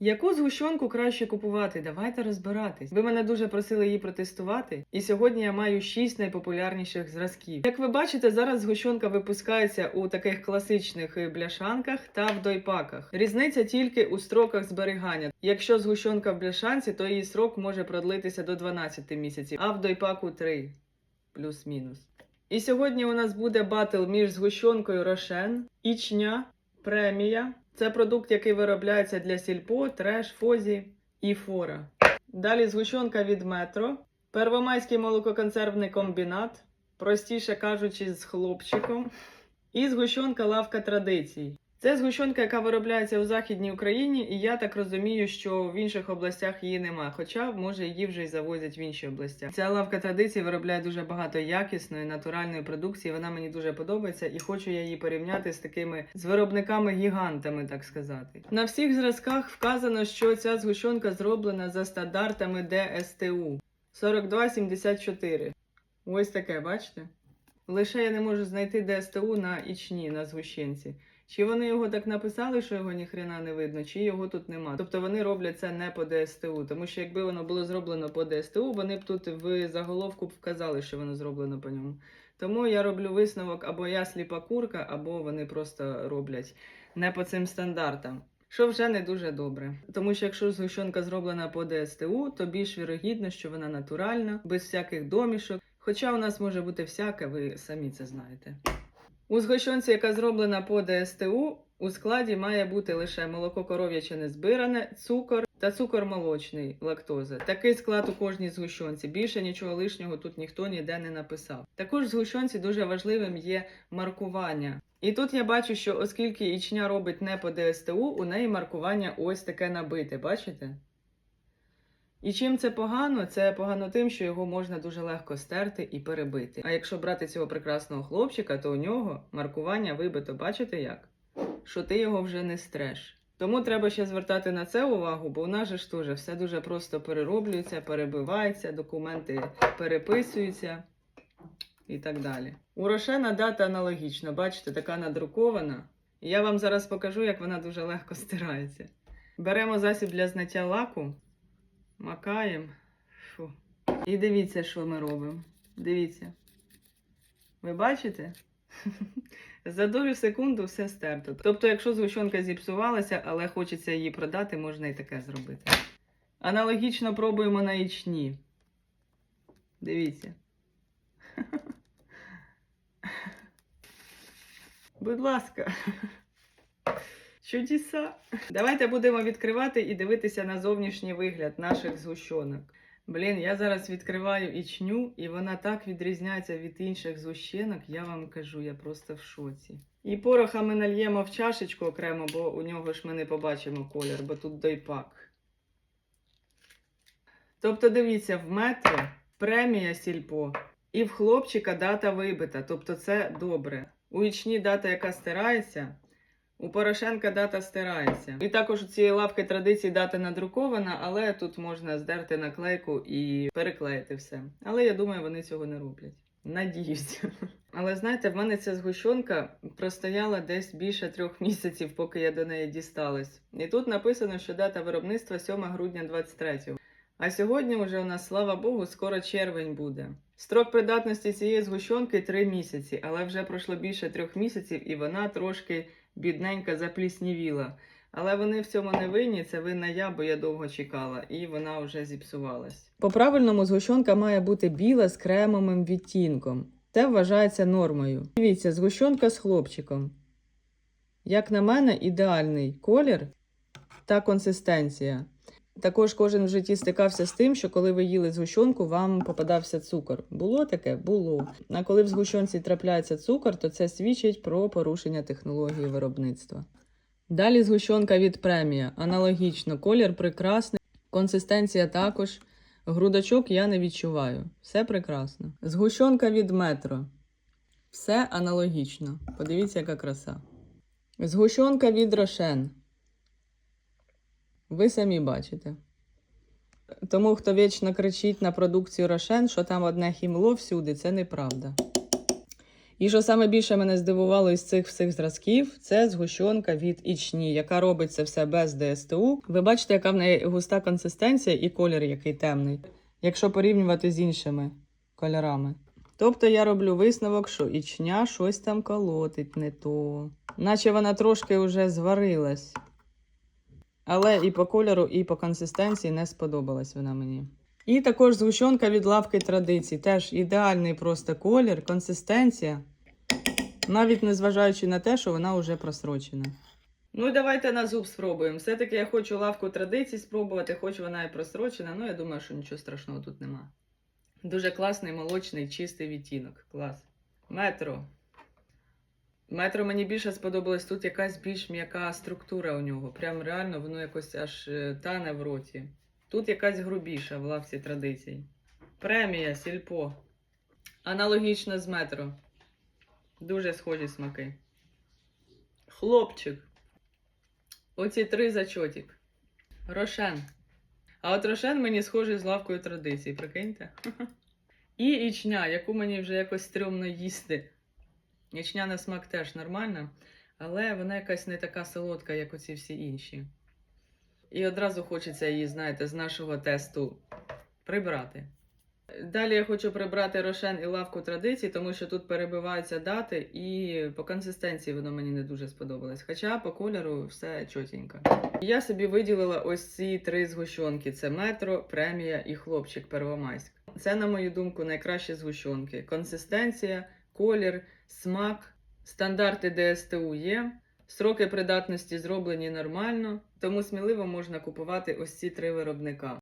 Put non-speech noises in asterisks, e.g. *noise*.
Яку згущенку краще купувати? Давайте розбиратись. Ви мене дуже просили її протестувати, і сьогодні я маю 6 найпопулярніших зразків. Як ви бачите, зараз згущенка випускається у таких класичних е, бляшанках та в дойпаках. Різниця тільки у строках зберігання. Якщо згущенка в бляшанці, то її срок може продлитися до 12 місяців, а в дойпаку 3 плюс-мінус. І сьогодні у нас буде батл між згущенкою Рошен, Ічня, Премія. Це продукт, який виробляється для сільпо, треш, фозі і фора. Далі згущенка від метро, Первомайський молококонсервний комбінат, простіше кажучи, з хлопчиком, і згущенка лавка традицій. Це згущенка, яка виробляється у Західній Україні, і я так розумію, що в інших областях її немає. Хоча, може, її вже й завозять в інші області. Ця лавка традицій виробляє дуже багато якісної натуральної продукції. Вона мені дуже подобається, і хочу я її порівняти з такими з виробниками-гігантами, так сказати. На всіх зразках вказано, що ця згущенка зроблена за стандартами ДСТУ 4274. Ось таке, бачите? Лише я не можу знайти ДСТУ на ічні, на згущенці. Чи вони його так написали, що його ніхрена не видно, чи його тут нема. Тобто вони роблять це не по ДСТУ. Тому що якби воно було зроблено по ДСТУ, вони б тут в заголовку вказали, що воно зроблено по ньому. Тому я роблю висновок або я сліпа курка, або вони просто роблять не по цим стандартам. Що вже не дуже добре. Тому що якщо згущенка зроблена по ДСТУ, то більш вірогідно, що вона натуральна, без всяких домішок. Хоча у нас може бути всяке, ви самі це знаєте. У згущенці, яка зроблена по ДСТУ, у складі має бути лише молоко коров'яче незбиране, цукор та цукор молочний, лактоза. Такий склад у кожній згущенці. Більше нічого лишнього тут ніхто ніде не написав. Також в згущенці дуже важливим є маркування. І тут я бачу, що оскільки ічня робить не по ДСТУ, у неї маркування ось таке набите. Бачите? І чим це погано? Це погано тим, що його можна дуже легко стерти і перебити. А якщо брати цього прекрасного хлопчика, то у нього маркування вибито, бачите як? Що ти його вже не стреш. Тому треба ще звертати на це увагу, бо у нас же ж теж все дуже просто перероблюється, перебивається, документи переписуються і так далі. У Рошена дата аналогічна, бачите, така надрукована. Я вам зараз покажу, як вона дуже легко стирається. Беремо засіб для зняття лаку. Макаємо. Фу. І дивіться, що ми робимо. Дивіться. Ви бачите? *laughs* За долю секунду все стерто. Тобто, якщо згущенка зіпсувалася, але хочеться її продати, можна і таке зробити. Аналогічно пробуємо на ячні. Дивіться. *laughs* Будь ласка. *laughs* Чудеса. Давайте будемо відкривати і дивитися на зовнішній вигляд наших згущенок. Блін, я зараз відкриваю ічню, і вона так відрізняється від інших згущенок, я вам кажу, я просто в шоці. І пороха ми нальємо в чашечку окремо, бо у нього ж ми не побачимо колір, бо тут дойпак. Тобто, дивіться, в метро премія сільпо, і в хлопчика дата вибита, тобто це добре. У ічні дата, яка стирається. У Порошенка дата стирається. І також у цієї лавки традиції дата надрукована, але тут можна здерти наклейку і переклеїти все. Але я думаю, вони цього не роблять. Надіюсь. *laughs* Але знаєте, в мене ця згущенка простояла десь більше трьох місяців, поки я до неї дісталась. І тут написано, що дата виробництва 7 грудня 23-го. А сьогодні вже у нас, слава Богу, скоро червень буде. Строк придатності цієї згущенки 3 місяці, але вже пройшло більше трьох місяців, і вона трошки бідненька запліснівіла. Але вони в цьому не винні, це винна я, бо я довго чекала, і вона вже зіпсувалась. По правильному згущенка має бути біла з кремовим відтінком. Це вважається нормою. Дивіться, згущенка з хлопчиком. Як на мене, ідеальний колір та консистенція. Також кожен в житті стикався з тим, що коли ви їли згущенку, вам попадався цукор. Було таке? Було. А коли в згущенці трапляється цукор, то це свідчить про порушення технології виробництва. Далі згущенка від премія. Аналогічно, колір прекрасний, консистенція також. Грудочок я не відчуваю. Все прекрасно. Згущенка від метро. Все аналогічно. Подивіться, яка краса. Згущенка від рошен. Ви самі бачите. Тому, хто вічно кричить на продукцію Рошен, що там одне хімло всюди, це неправда. І що саме більше мене здивувало із цих всіх зразків, це згущенка від Ічні, яка робить це все без ДСТУ. Ви бачите, яка в неї густа консистенція і колір який темний, якщо порівнювати з іншими кольорами. Тобто я роблю висновок, що ічня щось там колотить не то. Наче вона трошки вже зварилась. Але і по кольору, і по консистенції не сподобалась вона мені. І також згущенка від лавки традицій. Теж ідеальний просто колір, консистенція. Навіть незважаючи на те, що вона вже просрочена. Ну і давайте на зуб спробуємо. Все-таки я хочу лавку традицій спробувати, хоч вона і просрочена, ну я думаю, що нічого страшного тут нема. Дуже класний молочний чистий відтінок. Клас. Метро. Метро мені більше сподобалось. Тут якась більш м'яка структура у нього. Прям реально воно якось аж е, тане в роті. Тут якась грубіша в лавці традицій. Премія, сільпо. Аналогічно з метро. Дуже схожі смаки. Хлопчик. Оці три зачотік. Рошен. А от Рошен мені схожий з лавкою традицій, прикиньте. *laughs* І ічня, яку мені вже якось стрьомно їсти. Ічня на смак теж нормальна, але вона якась не така солодка, як оці всі інші. І одразу хочеться її, знаєте, з нашого тесту прибрати. Далі я хочу прибрати рошен і лавку традицій, тому що тут перебиваються дати, і по консистенції воно мені не дуже сподобалось. Хоча по кольору все чотенько. Я собі виділила ось ці три згущенки: це метро, премія і хлопчик Первомайськ. Це, на мою думку, найкращі згущенки. Консистенція, колір, смак, стандарти ДСТУ є. Сроки придатності зроблені нормально, тому сміливо можна купувати ось ці три виробника.